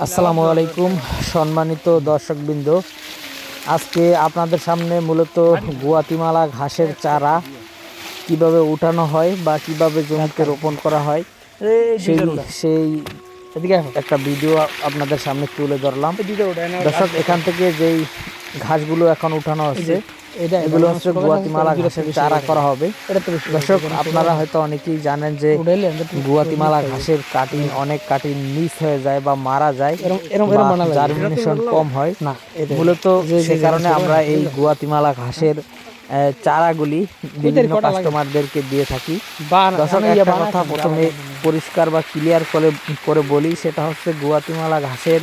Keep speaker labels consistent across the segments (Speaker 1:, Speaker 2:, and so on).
Speaker 1: আসসালামু আলাইকুম সম্মানিত দর্শকবৃন্দ। আজকে আপনাদের সামনে মূলত গুয়াতিমালা ঘাসের চারা কীভাবে উঠানো হয় বা কীভাবে জমিতে রোপণ করা হয় সেই সেই একটা ভিডিও আপনাদের সামনে তুলে ধরলাম। দর্শক এখান থেকে যেই ঘাসগুলো এখন উঠানো হচ্ছে এগুলো হচ্ছে গুয়াতিমালা ঘাসের চারা করা হবে। দর্শক আপনারা হয়তো অনেকেই জানেন যে গুয়াতিমালা ঘাসের কাটিং অনেক কাটিং মিস হয়ে যায় বা মারা যায় জার্মিনেশন কম হয়।
Speaker 2: না
Speaker 1: মূলত সে কারণে আমরা এই গুয়াতিমালা ঘাসের চারাগুলি বিভিন্ন কাস্টমারদেরকে দিয়ে থাকি। দর্শক একটা কথা প্রথমে পরিষ্কার বা ক্লিয়ার করে করে বলি সেটা হচ্ছে গুয়াতিমালা ঘাসের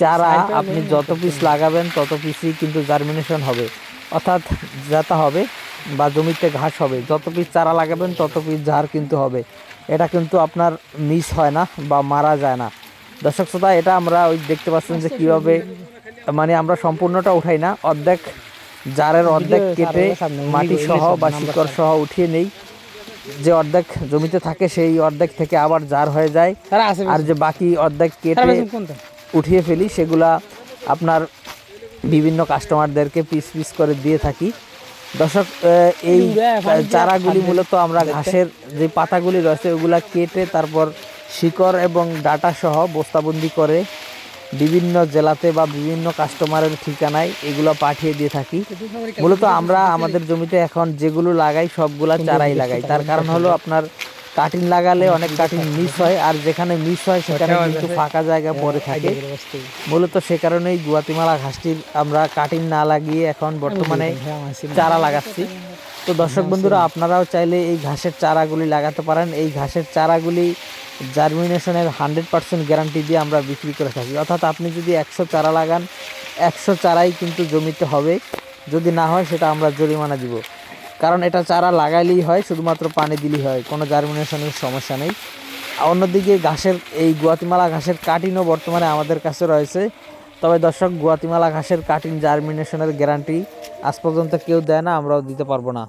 Speaker 1: চারা আপনি যত পিস লাগাবেন তত পিসই কিন্তু জার্মিনেশন হবে। অর্থাৎ যাতা হবে বা জমিতে ঘাস হবে যত পিস চারা লাগাবেন তত পিস ঝাড় কিন্তু হবে। এটা কিন্তু আপনার মিস হয় না বা মারা যায় না। দর্শক শ্রোতা এটা আমরা ওই দেখতে পাচ্ছেন যে কীভাবে মানে আমরা সম্পূর্ণটা উঠাই না। অর্ধেক জারের অর্ধেক কেটে মাটি সহ বা শিকড় সহ উঠিয়ে নেই। যে অর্ধেক জমিতে থাকে সেই অর্ধেক থেকে আবার জার হয়ে যায়। আর যে বাকি অর্ধেক কেটে উঠিয়ে ফেলি সেগুলা আপনার বিভিন্ন কাস্টমারদেরকে পিস পিস করে দিয়ে থাকি। দর্শক এই চারাগুলি মূলত আমরা ঘাসের যে পাতাগুলি রয়েছে ওগুলা কেটে তারপর শিকড় এবং ডাটা সহ বস্তাবন্দি করে বিভিন্ন জেলাতে বা বিভিন্ন কাস্টমারের ঠিকানায় এগুলো পাঠিয়ে দিয়ে থাকি। মূলত আমরা আমাদের জমিতে এখন যেগুলো লাগাই সবগুলা চারাই লাগাই। তার কারণ হলো আপনার কাটিং লাগালে অনেক কাটিং মিস হয়। আর যেখানে মিস হয় সেখানে কিন্তু ফাঁকা জায়গা পড়ে থাকে। মূলত সে কারণেই গুয়াতিমালা ঘাসটির আমরা কাটিং না লাগিয়ে এখন বর্তমানে চারা লাগাচ্ছি। তো দর্শক বন্ধুরা আপনারাও চাইলে এই ঘাসের চারাগুলি লাগাতে পারেন। এই ঘাসের চারাগুলি জার্মিনেশনের হান্ড্রেড পার্সেন্ট গ্যারান্টি দিয়ে আমরা বিক্রি করে থাকি। অর্থাৎ আপনি যদি একশো চারা লাগান একশো চারাই কিন্তু জমিতে হবে। যদি না হয় সেটা আমরা জরিমানা দিব। কারণ এটা চারা লাগাইলেই হয়, শুধুমাত্র পানি দিলেই হয়, কোনো জার্মিনেশনের সমস্যা নেই। অন্যদিকে ঘাসের, এই গুয়াতিমালা ঘাসের কাটিনও বর্তমানে আমাদের কাছে রয়েছে। তবে দর্শক, গুয়াতিমালা ঘাসের কাটিং জার্মিনেশনের গ্যারান্টি আজ পর্যন্ত কেউ দেয় না, আমরাও দিতে পারব না।